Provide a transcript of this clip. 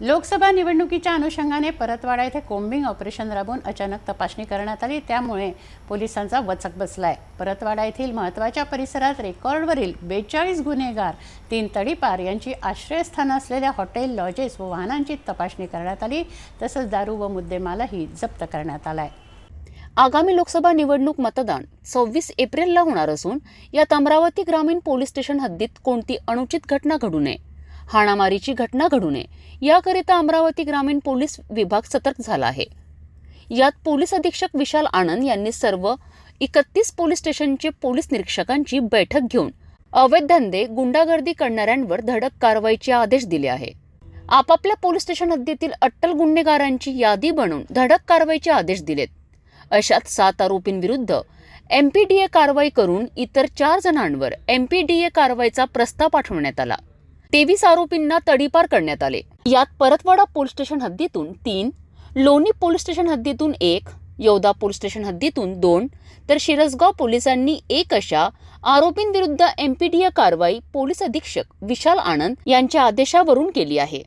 लोकसभा निवडणुकीच्या अनुषंगाने परतवाडा येथे कोम्बिंग ऑपरेशन राबवून अचानक तपासणी करण्यात आली. त्यामुळे पोलिसांचा वचक बसलाय. परतवाडा येथील महत्त्वाच्या परिसरात रेकॉर्डवरील बेचाळीस गुन्हेगार तीन तडीपार यांची आश्रयस्थानं असलेल्या हॉटेल लॉजेस व वाहनांची तपासणी करण्यात आली. तसंच दारू व मुद्देमालाही जप्त करण्यात आलाय. आगामी लोकसभा निवडणूक मतदान सव्वीस एप्रिलला होणार असून यात अमरावती ग्रामीण पोलीस स्टेशन हद्दीत कोणती अनुचित घटना घडू नये हाणामारीची घटना घडू नये. याकरिता अमरावती ग्रामीण पोलीस विभाग सतर्क झाला आहे. यात पोलीस अधीक्षक विशाल आनंद यांनी सर्व एकतीस पोलीस स्टेशनचे पोलीस निरीक्षकांची बैठक घेऊन अवैध धंदे गुंडागर्दी करणाऱ्यांवर धडक कारवाईचे आदेश दिले आहे. आपापल्या पोलीस स्टेशन हद्दीतील अट्टल गुन्हेगारांची यादी बनवून धडक कारवाईचे आदेश दिलेत. अशात सात आरोपींविरुद्ध एमपीडीए कारवाई करून इतर चार जणांवर एमपीडीए कारवाईचा प्रस्ताव पाठवण्यात आला. तेवीस आरोपींना तडीपार करण्यात आले. यात परतवाडा पोलीस स्टेशन हद्दीतून तीन लोणी पोलीस स्टेशन हद्दीतून एक यौदा पोलीस स्टेशन हद्दीतून दोन तर शिरसगाव पोलिसांनी एक अशा आरोपींविरुद्ध एमपीडीए कारवाई पोलीस अधीक्षक विशाल आनंद यांच्या आदेशावरून केली आहे.